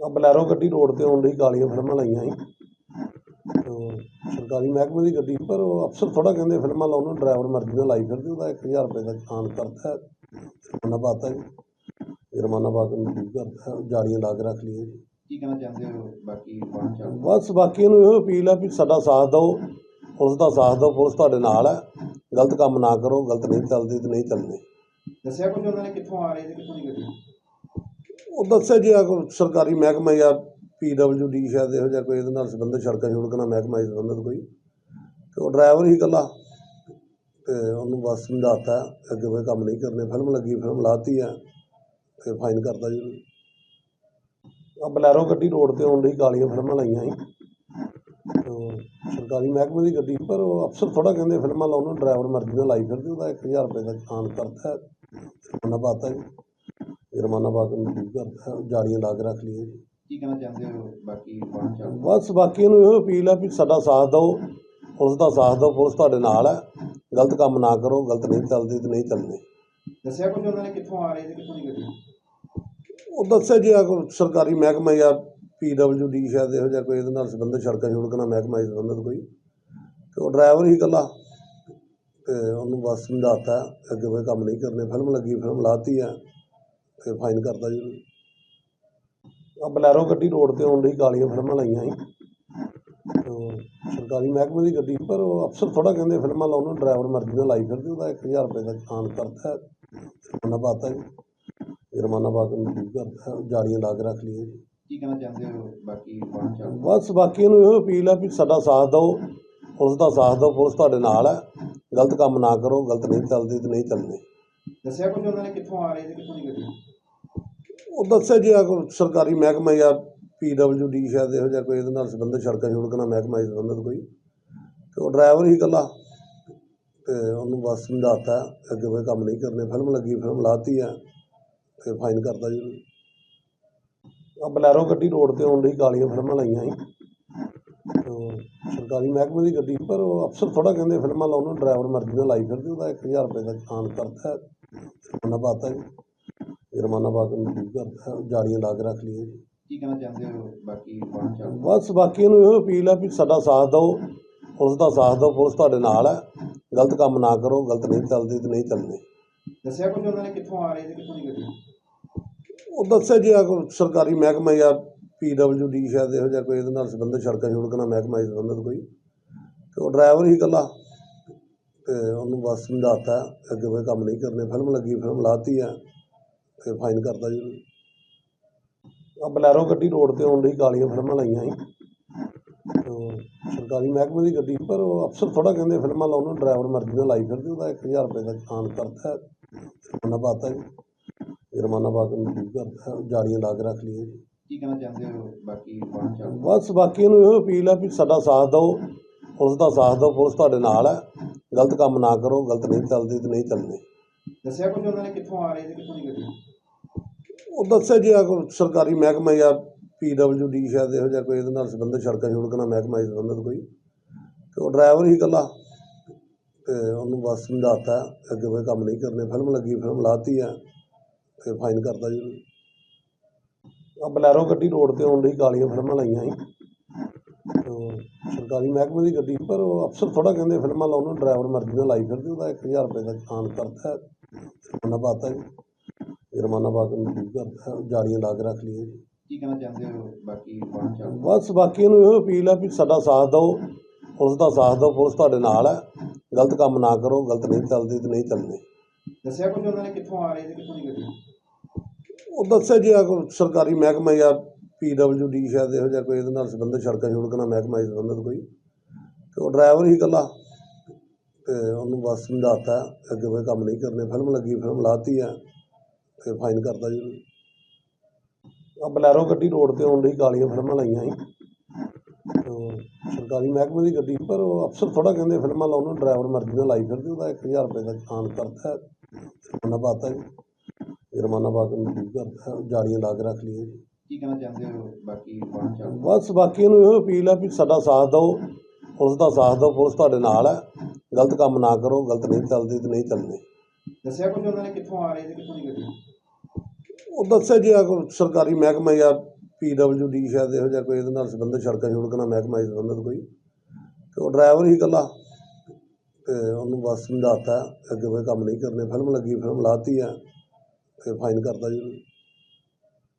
ਆ ਬਲੈਰੋ ਗੱਡੀ ਰੋਡ ਤੇ ਆਉਣ ਲਈ ਕਾਲੀਆਂ ਫਿਲਮਾਂ ਲਾਈਆਂ ਸੀ। ਤੇ ਸਰਕਾਰੀ ਮਹਿਕਮੇ ਦੀ ਗੱਡੀ ਸੀ, ਪਰ ਉਹ ਅਫਸਰ ਥੋੜਾ ਕਹਿੰਦੇ ਫਿਲਮਾਂ ਲਾਉਣ ਨੂੰ ਡਰਾਈਵਰ ਮਰਜ਼ੀ ਨਾਲ ਲਾਈ ਫਿਰਦੇ ਉਹਦਾ 1000 ਰੁਪਏ ਦਾ ਚਲਾਨ ਕਰਤਾ ਜੁਰਮਾਨਾ ਪਾਤਾ ਜੀ। ਜੁਰਮਾਨਾ ਪਾ ਕੇ ਨੋਟਿਸ ਕਰਤਾ ਜਾਲੀਆਂ ਲਾ ਕੇ ਰੱਖ ਲਈਆਂ ਜੀ। ਕੀ ਕਹਿਣਾ ਚਾਹੁੰਦੇ ਹੋ? ਬਾਕੀ ਬਸ ਬਾਕੀਆਂ ਨੂੰ ਇਹੋ ਅਪੀਲ ਆ ਵੀ ਸਾਡਾ ਸਾਥ ਦਿਓ ਪੁਲਿਸ ਦਾ ਸਾਥ ਦਿਓ ਪੁਲਿਸ ਤੁਹਾਡੇ ਨਾਲ ਹੈ। ਗਲਤ ਕੰਮ ਨਾ ਕਰੋ ਗਲਤ ਨਹੀਂ ਚੱਲਦੀ ਤੇ ਨਹੀਂ ਚੱਲਦੇ ਦੱਸਿਆ ਕੁਝ ਉਹਨਾਂ ਨੇ ਕਿੱਥੋਂ ਆ ਰਹੇ ਤੇ ਕਿੱਥੋਂ ਦੀ ਗੱਡੀ? ਉਹ ਦੱਸਿਆ ਜੀ ਆ ਕੋਈ ਸਰਕਾਰੀ ਮਹਿਕਮਾ ਜਾਂ ਡੀ ਸ਼ਾਇਦ ਇਹੋ ਜਿਹਾ ਕੋਈ ਇਹਦੇ ਨਾਲ ਸੰਬੰਧਿਤ ਸੜਕਾਂ ਸੜਕਾਂ ਨਾਲ ਮਹਿਕਮਾ ਹੀ ਸੰਬੰਧਿਤ ਕੋਈ। ਤੇ ਉਹ ਡਰਾਈਵਰ ਹੀ ਇਕੱਲਾ। ਤੇ ਉਹਨੂੰ ਬਸ ਸਮਝਾਤਾ, ਅੱਗੇ ਕੋਈ ਕੰਮ ਨਹੀਂ ਕਰਨੇ ਫਿਲਮ ਲੱਗੀ ਫਿਲਮ ਲਾਤੀ ਆ, ਤੇ ਫਾਈਨ ਕਰਦਾ ਜੀ ਉਹਨੂੰ। ਆ ਬਲੈਰੋ ਗੱਡੀ ਰੋਡ ਤੇ ਆਉਣ ਲਈ ਕਾਲੀਆਂ ਫਿਲਮਾਂ ਲਾਈਆਂ ਸੀ। ਸਰਕਾਰੀ ਮਹਿਕਮੇ ਦੀ ਗੱਡੀ ਪਰ ਉਹ ਅਫਸਰ ਥੋੜਾ ਕਹਿੰਦੇ ਫਿਲਮਾਂ ਲਾਉਣ ਨੂੰ ਡਰਾਈਵਰ ਮਰਜ਼ੀ ਨਾਲ ਲਾਈ ਫਿਰਦੇ, ਉਹਦਾ 1000 ਰੁਪਏ ਦਾ ਚਲਾਨ ਕਰਤਾ ਜੁਰਮਾਨਾ ਪਾਤਾ ਜੀ। ਜੁਰਮਾਨਾ ਪਾ ਕੇ ਨੋਟਿਸ ਕਰਤਾ ਜਾਲੀਆਂ ਲਾ ਕੇ ਰੱਖ ਲਈਆਂ ਜੀ। ਕੀ ਕਹਿਣਾ ਚਾਹੁੰਦੇ ਹੋ? ਬਾਕੀ ਬਸ ਬਾਕੀਆਂ ਨੂੰ ਇਹੋ ਅਪੀਲ ਆ ਵੀ ਸਾਡਾ ਸਾਥ ਦਿਓ ਪੁਲਿਸ ਦਾ ਸਾਥ ਦਿਓ ਪੁਲਿਸ ਤੁਹਾਡੇ ਨਾਲ ਹੈ ਗਲਤ ਕੰਮ ਨਾ ਕਰੋ ਗਲਤ ਨਹੀਂ ਚੱਲਦੀ ਤੇ ਨਹੀਂ ਚੱਲਦੇ ਦੱਸਿਆ ਕੁਝ ਉਹਨਾਂ ਨੇ ਕਿੱਥੋਂ ਆ ਰਹੇ ਤੇ ਕਿੱਥੋਂ ਦੀ ਗੱਡੀ? ਉਹ ਦੱਸਿਆ ਜੀ ਆ ਕੋਈ ਸਰਕਾਰੀ ਮਹਿਕਮਾ ਜਾਂ ਡੀ ਸ਼ਾਇਦ ਇਹੋ ਜਿਹਾ ਕੋਈ ਇਹਦੇ ਨਾਲ ਸੰਬੰਧਿਤ ਸੜਕਾਂ ਸੜਕਾਂ ਨਾਲ ਮਹਿਕਮਾ ਹੀ ਸੰਬੰਧਿਤ ਕੋਈ। ਤੇ ਉਹ ਡਰਾਈਵਰ ਹੀ ਇਕੱਲਾ। ਤੇ ਉਹਨੂੰ ਬਸ ਸਮਝਾਤਾ ਅੱਗੇ ਕੋਈ ਕੰਮ ਨਹੀਂ ਕਰਨੇ ਫਿਲਮ ਲੱਗੀ ਫਿਲਮ ਲਾਤੀ ਆ। ਤੇ ਫਾਈਨ ਕਰਦਾ ਜੀ ਉਹਨੂੰ। ਆ ਬਲੈਰੋ ਗੱਡੀ ਰੋਡ ਤੇ ਆਉਣ ਲਈ ਕਾਲੀਆਂ ਫਿਲਮਾਂ ਲਾਈਆਂ ਸੀ। ਤੇ ਸਰਕਾਰੀ ਮਹਿਕਮੇ ਦੀ ਗੱਡੀ ਸੀ, ਪਰ ਉਹ ਅਫਸਰ ਥੋੜਾ ਕਹਿੰਦੇ ਫਿਲਮਾਂ ਲਾਉਣ ਨੂੰ ਡਰਾਈਵਰ ਮਰਜ਼ੀ ਨਾਲ ਲਾਈ ਫਿਰਦੇ ਉਹਦਾ 1000 ਰੁਪਏ ਦਾ ਚਲਾਨ ਕਰਤਾ ਜੁਰਮਾਨਾ ਪਾਤਾ ਜੀ। ਜੁਰਮਾਨਾ ਪਾ ਕੇ ਨੋਟਿਸ ਕਰਤਾ ਜਾਲੀਆਂ ਲਾ ਕੇ ਰੱਖ ਲਈਆਂ ਜੀ। ਕੀ ਕਹਿਣਾ ਚਾਹੁੰਦੇ ਹੋ? ਬਾਕੀ ਬਸ ਬਾਕੀਆਂ ਨੂੰ ਇਹੋ ਅਪੀਲ ਆ ਵੀ ਸਾਡਾ ਸਾਥ ਦਿਓ ਪੁਲਿਸ ਦਾ ਸਾਥ ਦਿਓ ਪੁਲਿਸ ਤੁਹਾਡੇ ਨਾਲ ਹੈ। ਗਲਤ ਕੰਮ ਨਾ ਕਰੋ ਗਲਤ ਨਹੀਂ ਚੱਲਦੀ ਤੇ ਨਹੀਂ ਚੱਲਦੇ ਦੱਸਿਆ ਕੁਝ ਉਹਨਾਂ ਨੇ ਕਿੱਥੋਂ ਆ ਰਹੇ ਤੇ ਕਿੱਥੋਂ ਦੀ ਗੱਡੀ? ਉਹ ਦੱਸਿਆ ਜੀ ਆ ਕੋਈ ਸਰਕਾਰੀ ਮਹਿਕਮਾ ਜਾਂ ਡੀ ਸ਼ਾਇਦ ਇਹੋ ਜਿਹਾ ਕੋਈ ਇਹਦੇ ਨਾਲ ਸੰਬੰਧਿਤ ਸੜਕਾਂ ਸੜਕਾਂ ਨਾਲ ਮਹਿਕਮਾ ਹੀ ਸੰਬੰਧਿਤ ਕੋਈ। ਤੇ ਉਹ ਡਰਾਈਵਰ ਹੀ ਇਕੱਲਾ। ਤੇ ਉਹਨੂੰ ਬਸ ਸਮਝਾਤਾ, ਅੱਗੇ ਕੋਈ ਕੰਮ ਨਹੀਂ ਕਰਨੇ ਫਿਲਮ ਲੱਗੀ ਫਿਲਮ ਲਾਤੀ ਆ, ਤੇ ਫਾਈਨ ਕਰਦਾ ਜੀ ਉਹਨੂੰ। ਆ ਬਲੈਰੋ ਗੱਡੀ ਰੋਡ ਤੇ ਆਉਣ ਲਈ ਕਾਲੀਆਂ ਫਿਲਮਾਂ ਲਾਈਆਂ ਸੀ। ਸਰਕਾਰੀ ਮਹਿਕਮੇ ਦੀ ਗੱਡੀ ਪਰ ਉਹ ਅਫਸਰ ਥੋੜਾ ਕਹਿੰਦੇ ਫਿਲਮਾਂ ਲਾਉਣ ਨੂੰ ਡਰਾਈਵਰ ਮਰਜ਼ੀ ਨਾਲ ਲਾਈ ਫਿਰਦੇ, ਉਹਦਾ 1000 ਰੁਪਏ ਦਾ ਚਲਾਨ ਕਰਤਾ ਜੁਰਮਾਨਾ ਪਾਤਾ ਜੀ। ਜੁਰਮਾਨਾ ਪਾ ਕੇ ਨੋਟਿਸ ਕਰਤਾ ਜਾਲੀਆਂ ਲਾ ਕੇ ਰੱਖ ਲਈਆਂ ਜੀ। ਕੀ ਕਹਿਣਾ ਚਾਹੁੰਦੇ ਹੋ? ਬਾਕੀ ਬਸ ਬਾਕੀਆਂ ਨੂੰ ਇਹੋ ਅਪੀਲ ਆ ਵੀ ਸਾਡਾ ਸਾਥ ਦਿਓ ਪੁਲਿਸ ਦਾ ਸਾਥ ਦਿਓ ਪੁਲਿਸ ਤੁਹਾਡੇ ਨਾਲ ਹੈ ਗਲਤ ਕੰਮ ਨਾ ਕਰੋ ਗਲਤ ਨਹੀਂ ਚੱਲਦੀ ਤੇ ਨਹੀਂ ਚੱਲਦੇ ਦੱਸਿਆ ਕੁਝ ਉਹਨਾਂ ਨੇ ਕਿੱਥੋਂ ਆ ਰਹੇ ਤੇ ਕਿੱਥੋਂ ਦੀ ਗੱਡੀ? ਉਹ ਦੱਸਿਆ ਜੀ ਆ ਕੋਈ ਸਰਕਾਰੀ ਮਹਿਕਮਾ ਜਾਂ ਡੀ ਸ਼ਾਇਦ ਇਹੋ ਜਿਹਾ ਕੋਈ ਇਹਦੇ ਨਾਲ ਸੰਬੰਧਿਤ ਸੜਕਾਂ ਸੜਕਾਂ ਨਾਲ ਮਹਿਕਮਾ ਹੀ ਸੰਬੰਧਿਤ ਕੋਈ। ਤੇ ਉਹ ਡਰਾਈਵਰ ਹੀ ਇਕੱਲਾ। ਤੇ ਉਹਨੂੰ ਬਸ ਸਮਝਾਤਾ ਅੱਗੇ ਕੋਈ ਕੰਮ ਨਹੀਂ ਕਰਨੇ ਫਿਲਮ ਲੱਗੀ ਫਿਲਮ ਲਾਤੀ ਆ। ਤੇ ਫਾਈਨ ਕਰਦਾ ਜੀ ਉਹਨੂੰ। ਆ ਬਲੈਰੋ ਗੱਡੀ ਰੋਡ ਤੇ ਆਉਣ ਲਈ ਕਾਲੀਆਂ ਫਿਲਮਾਂ ਲਾਈਆਂ ਸੀ। ਤੇ ਸਰਕਾਰੀ ਮਹਿਕਮੇ ਦੀ ਗੱਡੀ ਸੀ, ਪਰ ਉਹ ਅਫਸਰ ਥੋੜਾ ਕਹਿੰਦੇ ਫਿਲਮਾਂ ਲਾਉਣ ਨੂੰ ਡਰਾਈਵਰ ਮਰਜ਼ੀ ਨਾਲ ਲਾਈ ਫਿਰਦੇ ਉਹਦਾ 1000 ਰੁਪਏ ਦਾ ਚਲਾਨ ਕਰਤਾ ਜੁਰਮਾਨਾ ਪਾਤਾ ਜੀ। ਜੁਰਮਾਨਾ ਪਾ ਕੇ ਨੋਟਿਸ ਕਰਤਾ ਜਾਲੀਆਂ ਲਾ ਕੇ ਰੱਖ ਲਈਆਂ ਜੀ। ਕੀ ਕਹਿਣਾ ਚਾਹੁੰਦੇ ਹੋ? ਬਾਕੀ ਬਸ ਬਾਕੀਆਂ ਨੂੰ ਇਹੋ ਅਪੀਲ ਆ ਵੀ ਸਾਡਾ ਸਾਥ ਦਿਓ ਪੁਲਿਸ ਦਾ ਸਾਥ ਦਿਓ ਪੁਲਿਸ ਤੁਹਾਡੇ ਨਾਲ ਹੈ। ਗਲਤ ਕੰਮ ਨਾ ਕਰੋ ਗਲਤ ਨਹੀਂ ਚੱਲਦੀ ਤੇ ਨਹੀਂ ਚੱਲਦੇ ਦੱਸਿਆ ਕੁਝ ਉਹਨਾਂ ਨੇ ਕਿੱਥੋਂ ਆ ਰਹੇ ਤੇ ਕਿੱਥੋਂ ਦੀ ਗੱਡੀ? ਉਹ ਦੱਸਿਆ ਜੀ ਆ ਕੋਈ ਸਰਕਾਰੀ ਮਹਿਕਮਾ ਜਾਂ ਡੀ ਸ਼ਾਇਦ ਇਹੋ ਜਿਹਾ ਕੋਈ ਇਹਦੇ ਨਾਲ ਸੰਬੰਧਿਤ ਸੜਕਾਂ ਸੜਕਾਂ ਨਾਲ ਮਹਿਕਮਾ ਹੀ ਸੰਬੰਧਿਤ ਕੋਈ। ਤੇ ਉਹ ਡਰਾਈਵਰ ਹੀ ਇਕੱਲਾ। ਤੇ ਉਹਨੂੰ ਬਸ ਸਮਝਾਤਾ, ਅੱਗੇ ਕੋਈ ਕੰਮ ਨਹੀਂ ਕਰਨੇ ਫਿਲਮ ਲੱਗੀ ਫਿਲਮ ਲਾਤੀ ਆ, ਤੇ ਫਾਈਨ ਕਰਤਾ ਜੀ ਉਹਨੂੰ। ਆ ਬਲੈਰੋ ਗੱਡੀ ਰੋਡ ਤੇ ਆਉਣ ਲਈ ਕਾਲੀਆਂ ਫਿਲਮਾਂ ਲਾਈਆਂ ਸੀ। ਸਰਕਾਰੀ ਮਹਿਕਮੇ ਦੀ ਗੱਡੀ ਪਰ ਉਹ ਅਫਸਰ ਥੋੜਾ ਕਹਿੰਦੇ ਫਿਲਮਾਂ ਲਾਉਣ ਨੂੰ ਡਰਾਈਵਰ ਮਰਜ਼ੀ ਨਾਲ ਲਾਈ ਫਿਰਦੇ, ਉਹਦਾ 1000 ਰੁਪਏ ਦਾ ਚਲਾਨ ਕਰਤਾ ਜੁਰਮਾਨਾ ਪਾਤਾ ਜੀ। ਜੁਰਮਾਨਾ ਪਾ ਕੇ ਨੋਟਿਸ ਕਰਤਾ ਜਾਲੀਆਂ ਲਾ ਕੇ ਰੱਖ ਲਈਆਂ ਜੀ। ਕੀ ਕਹਿਣਾ ਚਾਹੁੰਦੇ ਹੋ? ਬਾਕੀ ਬਸ ਬਾਕੀਆਂ ਨੂੰ ਇਹੋ ਅਪੀਲ ਆ ਵੀ ਸਾਡਾ ਸਾਥ ਦਿਓ ਪੁਲਿਸ ਦਾ ਸਾਥ ਦਿਓ ਪੁਲਿਸ ਤੁਹਾਡੇ ਨਾਲ ਹੈ ਗਲਤ ਕੰਮ ਨਾ ਕਰੋ ਗਲਤ ਨਹੀਂ ਚੱਲਦੀ ਤੇ ਨਹੀਂ ਚੱਲਦੇ ਦੱਸਿਆ ਕੁਝ ਉਹਨਾਂ ਨੇ ਕਿੱਥੋਂ ਆ ਰਹੇ ਤੇ ਕਿੱਥੋਂ ਦੀ ਗੱਡੀ? ਉਹ ਦੱਸਿਆ ਜੀ ਆ ਕੋਈ ਸਰਕਾਰੀ ਮਹਿਕਮਾ ਜਾਂ ਡੀ ਸ਼ਾਇਦ ਇਹੋ ਜਿਹਾ ਕੋਈ ਇਹਦੇ ਨਾਲ ਸੰਬੰਧਿਤ ਸੜਕਾਂ ਸੜਕਾਂ ਨਾਲ ਮਹਿਕਮਾ ਹੀ ਸੰਬੰਧਿਤ ਕੋਈ। ਤੇ ਉਹ ਡਰਾਈਵਰ ਹੀ ਇਕੱਲਾ। ਤੇ ਉਹਨੂੰ ਬਸ ਸਮਝਾਤਾ ਅੱਗੇ ਕੋਈ ਕੰਮ ਨਹੀਂ ਕਰਨੇ ਫਿਲਮ ਲੱਗੀ ਫਿਲਮ ਲਾਤੀ ਆ। ਤੇ ਫਾਈਨ ਕਰਦਾ ਜੀ ਉਹਨੂੰ। ਆ ਬਲੈਰੋ ਗੱਡੀ ਰੋਡ ਤੇ ਆਉਣ ਲਈ ਕਾਲੀਆਂ ਫਿਲਮਾਂ ਲਾਈਆਂ ਸੀ। ਤੇ ਸਰਕਾਰੀ ਮਹਿਕਮੇ ਦੀ ਗੱਡੀ ਸੀ, ਪਰ ਉਹ ਅਫਸਰ ਥੋੜਾ ਕਹਿੰਦੇ ਫਿਲਮਾਂ ਲਾਉਣ ਨੂੰ ਡਰਾਈਵਰ ਮਰਜ਼ੀ ਨਾਲ ਲਾਈ ਫਿਰਦੇ ਉਹਦਾ 1000 ਰੁਪਏ ਦਾ ਚਲਾਨ ਕਰਤਾ ਜੁਰਮਾਨਾ ਪਾਤਾ ਜੀ। ਜੁਰਮਾਨਾ ਪਾ ਕੇ ਨੋਟਿਸ ਕਰਤਾ ਜਾਲੀਆਂ ਲਾ ਕੇ ਰੱਖ ਲਈਆਂ ਜੀ। ਕੀ ਕਹਿਣਾ ਚਾਹੁੰਦੇ ਹੋ? ਬਾਕੀ ਬਸ ਬਾਕੀਆਂ ਨੂੰ ਇਹੋ ਅਪੀਲ ਆ ਵੀ ਸਾਡਾ ਸਾਥ ਦਿਓ ਪੁਲਿਸ ਦਾ ਸਾਥ ਦਿਓ ਪੁਲਿਸ ਤੁਹਾਡੇ ਨਾਲ ਹੈ। ਗਲਤ ਕੰਮ ਨਾ ਕਰੋ ਗਲਤ ਨਹੀਂ ਚੱਲਦੀ ਤੇ ਨਹੀਂ ਚੱਲਦੇ ਦੱਸਿਆ ਕੁਝ ਉਹਨਾਂ ਨੇ ਕਿੱਥੋਂ ਆ ਰਹੇ ਤੇ ਕਿੱਥੋਂ ਦੀ ਗੱਡੀ? ਉਹ ਦੱਸਿਆ ਜੀ ਆ ਕੋਈ ਸਰਕਾਰੀ ਮਹਿਕਮਾ ਜਾਂ ਪੀਡਬਲਯੂਡੀ ਸ਼ਾਇਦ ਇਹੋ ਜਿਹਾ ਕੋਈ ਇਹਦੇ ਨਾਲ ਸੰਬੰਧਿਤ ਸੜਕਾਂ ਸੜਕਾਂ ਨਾਲ ਮਹਿਕਮਾ ਨਾਲ ਸੰਬੰਧਿਤ ਕੋਈ। ਤੇ ਉਹ ਡਰਾਈਵਰ ਹੀ ਇਕੱਲਾ। ਤੇ ਉਹਨੂੰ ਬਸ ਸਮਝਾਤਾ, ਅੱਗੇ ਕੋਈ ਕੰਮ ਨਹੀਂ ਕਰਨੇ ਫਿਲਮ ਲੱਗੀ ਫਿਲਮ ਲਾਤੀ ਆ, ਤੇ ਫਾਈਨ ਕਰਤਾ ਜੀ ਉਹਨੂੰ।